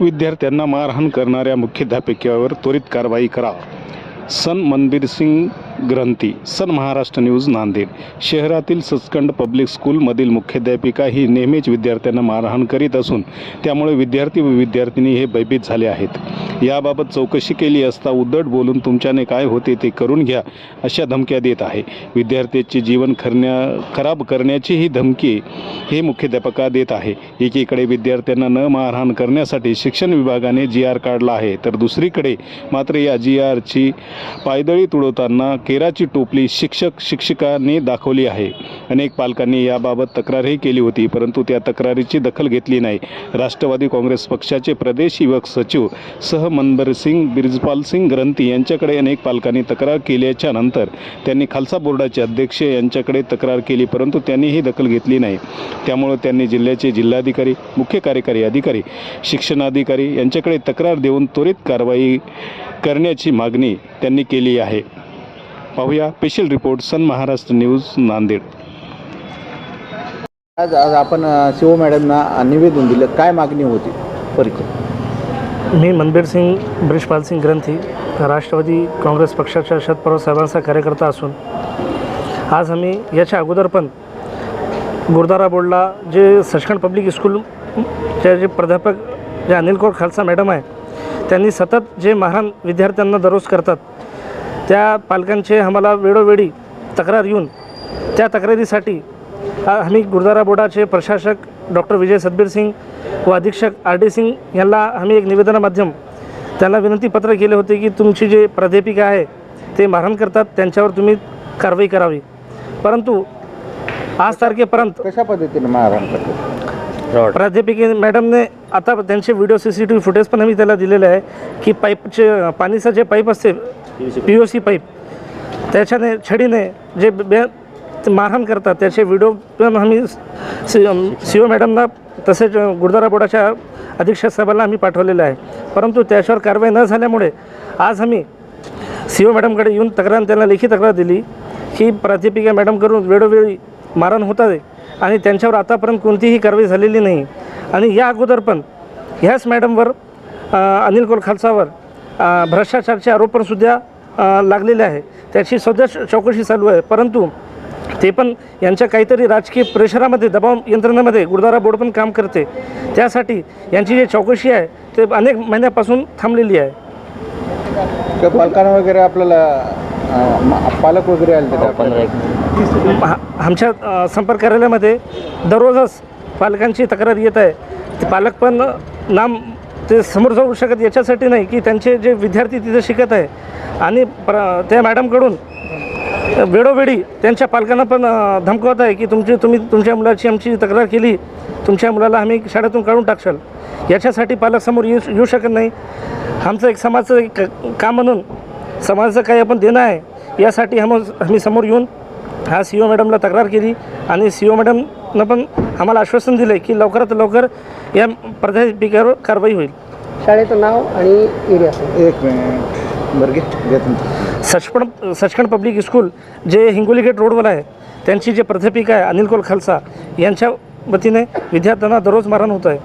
विद्यार्थ्यांना मारहाण करणाऱ्या मुख्याध्यापिकेवर त्वरित कारवाई करा. सन मनबीर सिंग ग्रंथी सन महाराष्ट्र न्यूज नांदेड. शहरातील सचखंड पब्लिक स्कूलमधील मुख्याध्यापिका ही नेहमीच विद्यार्थ्यांना मारहाण करीत असून त्यामुळे विद्यार्थी व विद्यार्थिनी हे भयभीत झाले आहेत. याबाबत चौकशी केली असता उद्धट बोलून तुमच्याने काय होते ते करून घ्या अशा धमक्या देत आहे. विद्यार्थ्याचे जीवन खरण्या खराब करण्याची ही धमकी हे मुख्याध्यापका देत आहे. एकीकडे विद्यार्थ्यांना न मारहाण करण्यासाठी शिक्षण विभागाने जी आर काढला आहे तर दुसरीकडे मात्र या जी आरची पायदळी तुडवताना केराची टोपली शिक्षक शिक्षिकांनी दाखवली आहे. अनेक पालकांनी याबाबत तक्रारही केली होती परंतु त्या तक्रारीची दखल घेतली नाही. राष्ट्रवादी काँग्रेस पक्षाचे प्रदेश युवक सचिव सह मनबर सिंग सिंग ग्रंथी यांच्याकडे अनेक पालकांनी तक्रार केल्याच्यानंतर त्यांनी खालसा बोर्डाचे अध्यक्ष यांच्याकडे तक्रार केली परंतु त्यांनीही दखल घेतली नाही. त्यामुळे त्यांनी जिल्ह्याचे जिल्हाधिकारी मुख्य कार्यकारी अधिकारी शिक्षणाधिकारी यांच्याकडे तक्रार देऊन त्वरित कारवाई करण्याची मागणी त्यांनी केली आहे. पाहूया special report Sun Maharashtra news Nanded. आज आज आपण शिव मॅडमना निवेदन दिलं. काय मागणी होती? परिचय मी मनबीर सिंग ब्रिजपाल सिंग ग्रंथी राष्ट्रवादी काँग्रेस पक्षाच्या शरद पवार साहेबांचा कार्यकर्ता असून आज आम्ही याच्या अगोदर पण गुरुद्वारा बोर्डला जे सचखंड पब्लिक स्कूलचे जे प्राध्यापक जे अनिल कौर खालसा मॅडम आहे त्यांनी सतत जे महान विद्यार्थ्यांना दररोज करतात त्या पालकांचे आम्हाला वेळोवेळी तक्रार येऊन त्या तक्रारीसाठी आम्ही गुरुद्वारा बोर्डाचे प्रशासक डॉक्टर विजय सतबीर सिंग व अधीक्षक आर डी सिंग यांना आम्ही एक निवेदनामाध्यम त्यांना विनंतीपत्र केले होते की तुमची जे प्राध्यापिका आहे ते मारहाण करतात त्यांच्यावर तुम्ही कारवाई करावी. परंतु आज तारखेपर्यंत कशा पद्धतीने मारहाण करते प्राध्यापिके मॅडमने आता त्यांचे video C C T V footage पण आम्ही त्याला दिलेले आहे की पाईपचे पाणीचं जे पाईप असते पी ओ सी पाईप त्याच्याने छडीने जे बे ते मारहाण करतात त्याचे व्हिडिओ पण आम्ही सी ओ मॅडमना तसेच गुरुद्वारा बोर्डाच्या अधीक्षक साहेबांना आम्ही पाठवलेलं आहे. परंतु त्याच्यावर कारवाई न झाल्यामुळे आज आम्ही सी ओ मॅडमकडे येऊन तक्रार त्यांना लेखी तक्रार दिली की प्राध्यापिका मॅडमकडून वेळोवेळी मारण होत आहे आणि त्यांच्यावर आतापर्यंत कोणतीही कारवाई झालेली नाही. आणि या अगोदर पण ह्याच मॅडमवर अनिल कोल खालसावर भ्रष्टाचारचे आरोप पण सुद्धा अ, लागलेले आहे. त्याची सध्या चौकशी चालू आहे. परंतु ते पण यांच्या काहीतरी राजकीय प्रेशरामध्ये दबाव यंत्रणेमध्ये गुरुद्वारा बोर्ड पण काम करते. त्यासाठी यांची जी चौकशी आहे ते अनेक महिन्यापासून थांबलेली आहे. पालकांना वगैरे आपल्याला पालक वगैरे आले हा- आमच्या संपर्क कार्यालयामध्ये दररोजच पालकांची तक्रार येत आहे. ते पालक पण नाम ते समोर जाऊ शकत याच्यासाठी नाही की त्यांचे जे विद्यार्थी तिथे शिकत आहे. आणि प्र त्या मॅडमकडून वेळोवेळी त्यांच्या पालकांना पण धमकवत आहे की तुमची तुम्ही तुमच्या मुलाची आमची तक्रार केली. तुमच्या मुलाला आम्ही शाळेतून काढून टाकशाल. याच्यासाठी पालक समोर येऊ येऊ शकत नाही. आमचं एक समाजचं एक काम म्हणून समाजाचं काही आपण देणं आहे यासाठी हम आम्ही समोर येऊन हा सी ओ मॅडमला तक्रार केली. आणि सी ओ मॅडम मॅडमनं पण आम्हाला आश्वासन दिलं की लवकरात लवकर या प्राध्यापिकेवर कारवाई होईल. शाळेचं नाव आणि एरिया एक मिनिट. बरं घे घे तुमचं. सचखंड सचखंड पब्लिक स्कूल जे हिंगोली गेट रोडवर आहे त्यांची जे प्राध्यापिका आहे अनिल कोल खालसा यांच्या वतीने विद्यार्थ्यांना दररोज मारण होत आहे.